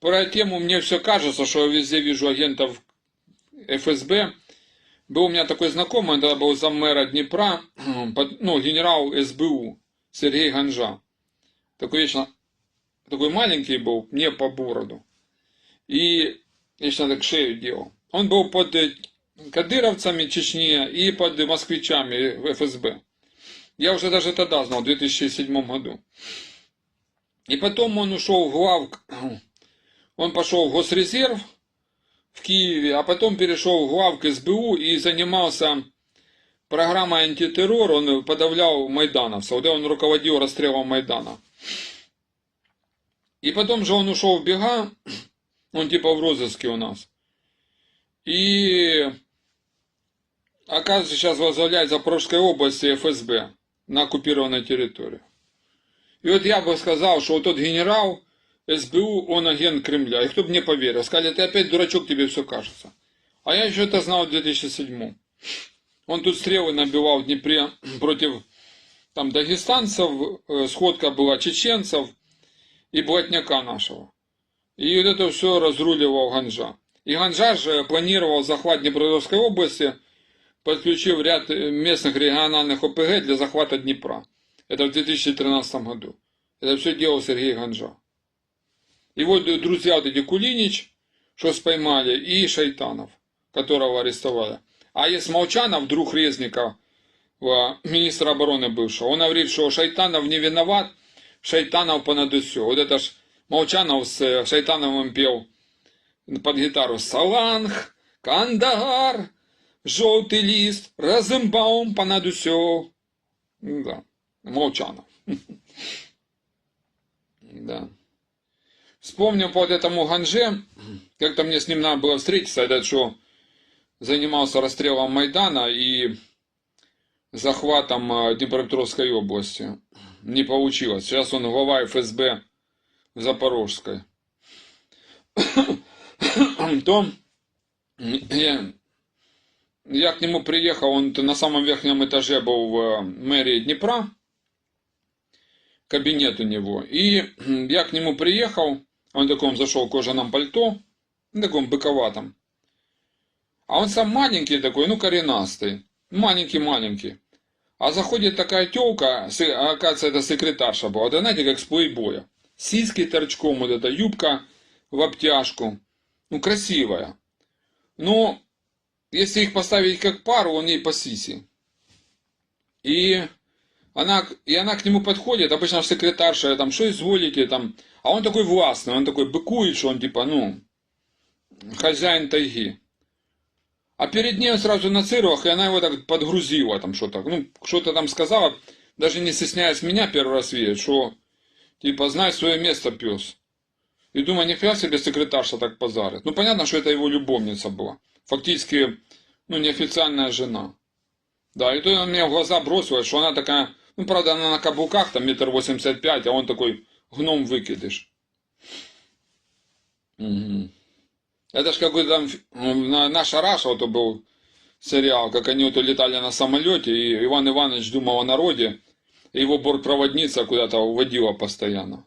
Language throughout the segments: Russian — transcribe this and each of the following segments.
про тему мне все кажется, что я везде вижу агентов ФСБ. Был у меня такой знакомый, он тогда был заммэра Днепра, ну, генерал СБУ Сергей Ганжа. Такой вечно, такой маленький был, мне по бороду. И вечно так шею делал. Он был под э, кадыровцами Чечни и под москвичами ФСБ. Я уже даже тогда знал, в 2007 году. И потом он ушел в глав... Он пошел в Госрезерв в Киеве, а потом перешел в главк СБУ и занимался программой антитеррор. Он подавлял майдановцев, да, он руководил расстрелом Майдана. И потом же он ушел в бега, он типа в розыске у нас. И оказывается, сейчас возглавляет Запорожской области ФСБ на оккупированной территории. И вот я бы сказал, что вот тот генерал СБУ, он агент Кремля. И кто бы мне поверил, сказали, ты опять дурачок, тебе все кажется. А я еще это знал в 2007 Он тут стрелы набивал в Днепре против там дагестанцев, э, сходка была чеченцев и блатняка нашего. И вот это все разруливал Ганжа. И Ганжа же планировал захват Днепропетровской области, подключив ряд э, местных региональных ОПГ для захвата Днепра. Это в 2013 году. Это все делал Сергей Ганжа. Вот друзья вот эти Кулинич, что споймали, и Шайтанов, которого арестовали. А есть Молчанов, друг Резникова, министра обороны бывшего. Он говорит, что Шайтанов не виноват, Шайтанов понад все. Вот это ж Молчанов с э, Шайтановым пел под гитару Саланг, Кандагар, желтый лист, Розенбаум понад все. Да, Молчанов. Да. Вспомнил по вот этому Ганже, как-то мне с ним надо было встретиться, этот что занимался расстрелом Майдана и захватом э, Днепропетровской области. Не получилось. Сейчас он глава ФСБ Запорожской. То я, я к нему приехал, он на самом верхнем этаже был в э, мэрии Днепра, кабинет у него. И я к нему приехал, он в таком зашел кожаном пальто, в таком быковатом. А он сам маленький такой, ну коренастый, маленький-маленький. А заходит такая телка, оказывается, это секретарша была, да знаете, как с плейбоя. Сиськи торчком, вот эта юбка в обтяжку. Ну, красивая. Но если их поставить как пару, он ей по сиси. И она, и она к нему подходит, обычно секретарша, там, что изволите, там, а он такой властный, он такой быкует, что он типа, ну, хозяин тайги. А перед ней он сразу на цирвах, и она его так подгрузила, там что-то, ну, что-то там сказала, даже не стесняясь меня первый раз видеть, что, типа, знай свое место, пес. И думаю, нифига себе секретарша так позарит. Ну, понятно, что это его любовница была. Фактически, ну, неофициальная жена. Да, и то он мне в глаза бросилась, что она такая, ну, правда, она на каблуках, там, метр восемьдесят пять, а он такой гном выкидыш. Угу. Это ж какой-то там, на- наша Раша, вот был сериал, как они вот летали на самолете, и Иван Иванович думал о народе, и его бортпроводница куда-то уводила постоянно.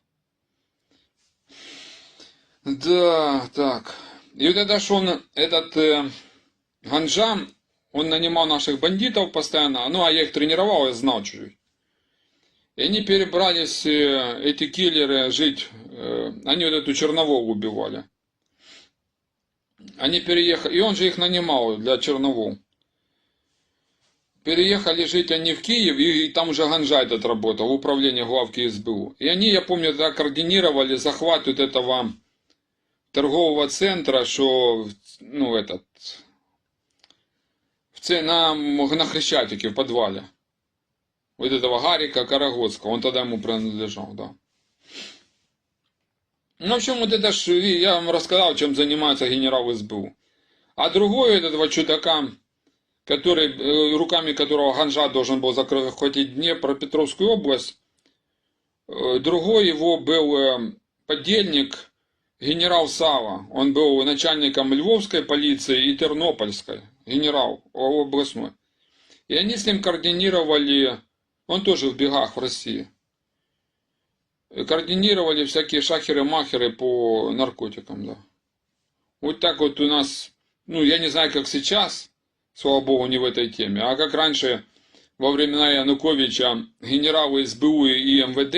Да, так. И вот это ж он, этот э, Ганжа, он нанимал наших бандитов постоянно, ну, а я их тренировал, я знал чуть-чуть. И они перебрались, э, эти киллеры, жить, э, они вот эту Чернового убивали. Они переехали, и он же их нанимал для Черновол. Переехали жить они в Киев, и, там уже Ганжа этот работал, в управлении главки СБУ. И они, я помню, тогда координировали захват вот этого торгового центра, что, ну, этот, в на, на Хрещатике, в подвале. Вот этого Гарика Карагодского, он тогда ему принадлежал, да. Ну, в общем, вот это ж, я вам рассказал, чем занимается генерал СБУ. А другой этого чудака, который, э, руками которого Ганжа должен был захватить Днепропетровскую область, э, другой его был э, подельник, генерал Сава. Он был начальником Львовской полиции и Тернопольской, генерал областной. И они с ним координировали, он тоже в бегах в России. координировали всякие шахеры-махеры по наркотикам, да. Вот так вот у нас, ну, я не знаю, как сейчас, слава богу, не в этой теме, а как раньше, во времена Януковича, генералы СБУ и МВД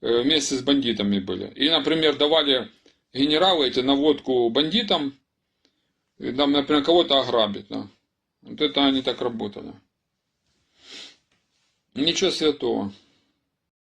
э, вместе с бандитами были. И, например, давали генералы эти наводку бандитам, и там, например, кого-то ограбить, да. Вот это они так работали. Ничего святого.